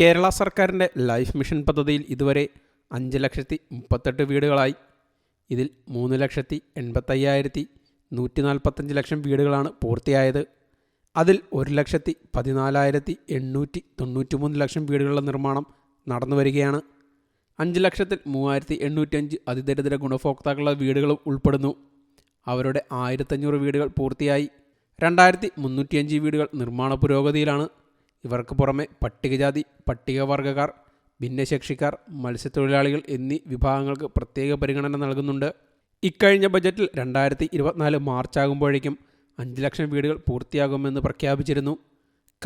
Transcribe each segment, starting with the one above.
കേരള സർക്കാരിന്റെ life mission പദ്ധതിയിൽ ഇതുവരെ അഞ്ച് ലക്ഷത്തി മുപ്പത്തെട്ട് വീടുകളായി. ഇതിൽ മൂന്ന് ലക്ഷത്തി എൺപത്തയ്യായിരത്തി നൂറ്റി നാൽപ്പത്തഞ്ച് ലക്ഷം വീടുകളാണ് പൂർത്തിയായത്. അതിൽ ഒരു ലക്ഷത്തി പതിനാലായിരത്തി എണ്ണൂറ്റി തൊണ്ണൂറ്റി മൂന്ന് ലക്ഷം വീടുകളുടെ നിർമ്മാണം നടന്നു വരികയാണ്. അഞ്ച് ലക്ഷത്തിൽ മൂവായിരത്തി എണ്ണൂറ്റഞ്ച് അതിദരിദ്ര ഗുണഭോക്താക്കളുടെ വീടുകളും ഉൾപ്പെടുന്നു. അവരുടെ ആയിരത്തഞ്ഞൂറ് വീടുകൾ പൂർത്തിയായി. രണ്ടായിരത്തി മുന്നൂറ്റിയഞ്ച് വീടുകൾ നിർമ്മാണ പുരോഗതിയിലാണ്. ഇവർക്ക് പുറമെ പട്ടികജാതി പട്ടികവർഗക്കാർ ഭിന്നശേഷിക്കാർ മത്സ്യത്തൊഴിലാളികൾ എന്നീ വിഭാഗങ്ങൾക്ക് പ്രത്യേക പരിഗണന നൽകുന്നുണ്ട്. ഇക്കഴിഞ്ഞ ബജറ്റിൽ രണ്ടായിരത്തി ഇരുപത്തിനാല് മാർച്ച് ആകുമ്പോഴേക്കും അഞ്ച് ലക്ഷം വീടുകൾ പൂർത്തിയാകുമെന്ന് പ്രഖ്യാപിച്ചിരുന്നു.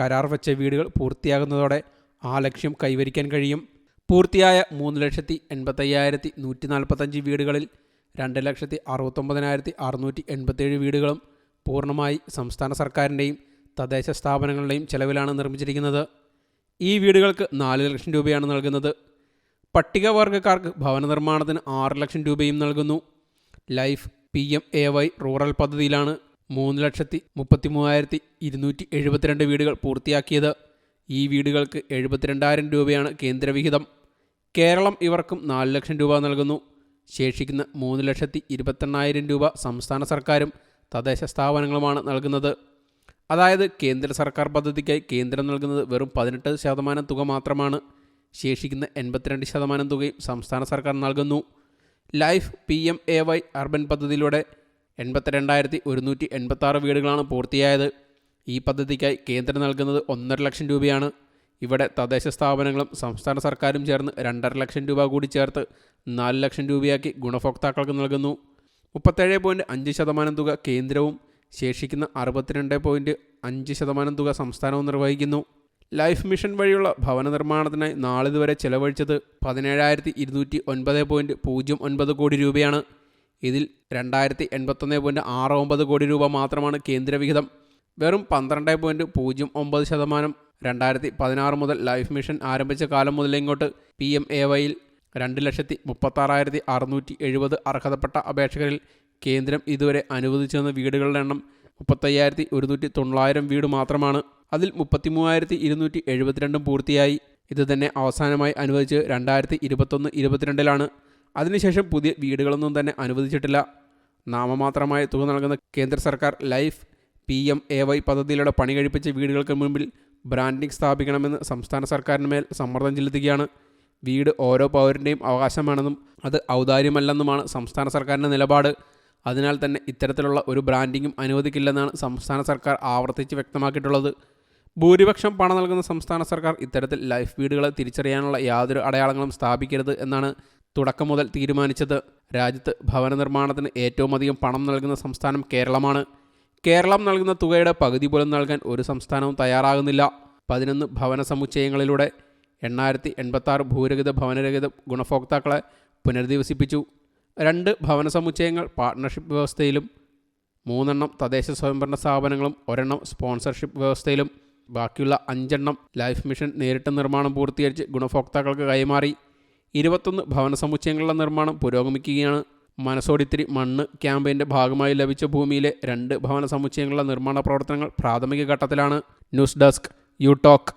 കരാർ വെച്ച വീടുകൾ പൂർത്തിയാകുന്നതോടെ ആ ലക്ഷ്യം കൈവരിക്കാൻ കഴിയും. പൂർത്തിയായ മൂന്ന് ലക്ഷത്തി എൺപത്തയ്യായിരത്തി നൂറ്റി നാൽപ്പത്തഞ്ച് വീടുകളിൽ രണ്ട് ലക്ഷത്തി അറുപത്തൊമ്പതിനായിരത്തി അറുന്നൂറ്റി എൺപത്തേഴ് വീടുകളും പൂർണമായി സംസ്ഥാന സർക്കാരിന്റെയും തദ്ദേശ സ്ഥാപനങ്ങളുടെയും ചെലവിലാണ് നിർമ്മിച്ചിരിക്കുന്നത്. ഈ വീടുകൾക്ക് നാല് ലക്ഷം രൂപയാണ് നൽകുന്നത്. പട്ടികവർഗക്കാർക്ക് ഭവന നിർമ്മാണത്തിന് ആറ് ലക്ഷം രൂപയും നൽകുന്നു. Life P M A Y rural പദ്ധതിയിലാണ് മൂന്ന് ലക്ഷത്തി മുപ്പത്തി മൂവായിരത്തി ഇരുന്നൂറ്റി എഴുപത്തിരണ്ട് വീടുകൾ പൂർത്തിയാക്കിയത്. ഈ വീടുകൾക്ക് എഴുപത്തിരണ്ടായിരം രൂപയാണ് കേന്ദ്രവിഹിതം കേരളം ഇവർക്കും നാല് ലക്ഷം രൂപ നൽകുന്നു. ശേഷിക്കുന്ന മൂന്ന് ലക്ഷത്തി ഇരുപത്തെണ്ണായിരം രൂപ സംസ്ഥാന സർക്കാരും തദ്ദേശ സ്ഥാപനങ്ങളുമാണ് നൽകുന്നത്. അതായത് കേന്ദ്ര സർക്കാർ പദ്ധതിക്കായി കേന്ദ്രം നൽകുന്നത് വെറും പതിനെട്ട് ശതമാനം തുക മാത്രമാണ്. ശേഷിക്കുന്ന എൺപത്തിരണ്ട് ശതമാനം തുകയും സംസ്ഥാന സർക്കാർ നൽകുന്നു. Life P M A Y urban പദ്ധതിയിലൂടെ എൺപത്തിരണ്ടായിരത്തി ഒരുന്നൂറ്റി എൺപത്താറ് വീടുകളാണ് പൂർത്തിയായത്. ഈ പദ്ധതിക്കായി കേന്ദ്രം നൽകുന്നത് ഒന്നര ലക്ഷം രൂപയാണ്. ഇവിടെ തദ്ദേശ സ്ഥാപനങ്ങളും സംസ്ഥാന സർക്കാരും ചേർന്ന് രണ്ടര ലക്ഷം രൂപ കൂടി ചേർത്ത് നാല് ലക്ഷം രൂപയാക്കി ഗുണഭോക്താക്കൾക്ക് നൽകുന്നു. മുപ്പത്തേഴ് പോയിന്റ് അഞ്ച് ശതമാനം തുക കേന്ദ്രവും ശേഷിക്കുന്ന അറുപത്തിരണ്ട് പോയിന്റ് അഞ്ച് ശതമാനം തുക സംസ്ഥാനവും നിർവഹിക്കുന്നു. ലൈഫ് മിഷൻ വഴിയുള്ള ഭവന നിർമ്മാണത്തിനായി നാളിതുവരെ ചെലവഴിച്ചത് പതിനേഴായിരത്തി ഇരുന്നൂറ്റി ഒൻപത് പോയിന്റ് പൂജ്യം ഒൻപത് കോടി രൂപയാണ്. ഇതിൽ രണ്ടായിരത്തി എൺപത്തൊന്ന് പോയിന്റ് ആറ് ഒമ്പത് കോടി രൂപ മാത്രമാണ് കേന്ദ്രവിഹിതം വെറും പന്ത്രണ്ട് പോയിന്റ് പൂജ്യം ഒമ്പത് ശതമാനം രണ്ടായിരത്തി പതിനാറ് മുതൽ ലൈഫ് മിഷൻ ആരംഭിച്ച കാലം മുതലിങ്ങോട്ട് പി എം എ വൈയിൽ രണ്ട് ലക്ഷത്തി മുപ്പത്താറായിരത്തി അറുന്നൂറ്റി എഴുപത് അർഹതപ്പെട്ട അപേക്ഷകരിൽ കേന്ദ്രം ഇതുവരെ അനുവദിച്ചു തന്ന വീടുകളുടെ എണ്ണം മുപ്പത്തയ്യായിരത്തി ഒരുന്നൂറ്റി തൊള്ളായിരം വീട് മാത്രമാണ്. അതിൽ മുപ്പത്തി മൂവായിരത്തി ഇരുന്നൂറ്റി എഴുപത്തിരണ്ടും പൂർത്തിയായി. ഇത് തന്നെ അവസാനമായി അനുവദിച്ച് രണ്ടായിരത്തി ഇരുപത്തൊന്ന് ഇരുപത്തിരണ്ടിലാണ്. അതിനുശേഷം പുതിയ വീടുകളൊന്നും തന്നെ അനുവദിച്ചിട്ടില്ല. നാമമാത്രമായ തുക നൽകുന്ന കേന്ദ്ര സർക്കാർ life P M A Y പദ്ധതിയിലൂടെ പണി കഴിപ്പിച്ച വീടുകൾക്ക് മുമ്പിൽ ബ്രാൻഡിംഗ് സ്ഥാപിക്കണമെന്ന് സംസ്ഥാന സർക്കാരിന് മേൽ സമ്മർദ്ദം ചെലുത്തുകയാണ്. വീട് ഓരോ പൗരന്റെയും അവകാശമാണെന്നും അത് ഔദാര്യമല്ലെന്നുമാണ് സംസ്ഥാന സർക്കാരിന്റെ നിലപാട്. അതിനാൽ തന്നെ ഇത്തരത്തിലുള്ള ഒരു ബ്രാൻഡിങ്ങും അനുവദിക്കില്ലെന്നാണ് സംസ്ഥാന സർക്കാർ ആവർത്തിച്ച് വ്യക്തമാക്കിയിട്ടുള്ളത്. ഭൂരിപക്ഷം പണം നൽകുന്ന സംസ്ഥാന സർക്കാർ ഇത്തരത്തിൽ ലൈഫ് വീടുകളെ തിരിച്ചറിയാനുള്ള യാതൊരു അടയാളങ്ങളും സ്ഥാപിക്കരുത് എന്നാണ് തുടക്കം മുതൽ തീരുമാനിച്ചത്. രാജ്യത്ത് ഭവന നിർമ്മാണത്തിന് ഏറ്റവും അധികം പണം നൽകുന്ന സംസ്ഥാനം കേരളമാണ്. കേരളം നൽകുന്ന തുകയുടെ പകുതി പോലും നൽകാൻ ഒരു സംസ്ഥാനവും തയ്യാറാകുന്നില്ല. പതിനൊന്ന് ഭവന സമുച്ചയങ്ങളിലൂടെ എണ്ണായിരത്തി എൺപത്താറ് ഭൂരഹിത ഭവനരഹിത ഗുണഭോക്താക്കളെ പുനരധിവസിപ്പിച്ചു. രണ്ട് ഭവന സമുച്ചയങ്ങൾ പാർട്ട്ണർഷിപ്പ് വ്യവസ്ഥയിലും മൂന്നെണ്ണം തദ്ദേശ സ്വയംഭരണ സ്ഥാപനങ്ങളും ഒരെണ്ണം സ്പോൺസർഷിപ്പ് വ്യവസ്ഥയിലും ബാക്കിയുള്ള അഞ്ചെണ്ണം ലൈഫ് മിഷൻ നേരിട്ട് നിർമ്മാണം പൂർത്തീകരിച്ച് ഗുണഭോക്താക്കൾക്ക് കൈമാറി. ഇരുപത്തൊന്ന് ഭവന സമുച്ചയങ്ങളുടെ നിർമ്മാണം പുരോഗമിക്കുകയാണ്. മനസോടിത്തിരി മണ്ണ് ക്യാമ്പയിന്റെ ഭാഗമായി ലഭിച്ച ഭൂമിയിലെ രണ്ട് ഭവന സമുച്ചയങ്ങളുടെ നിർമ്മാണ പ്രവർത്തനങ്ങൾ പ്രാഥമിക ഘട്ടത്തിലാണ്. News desk you talk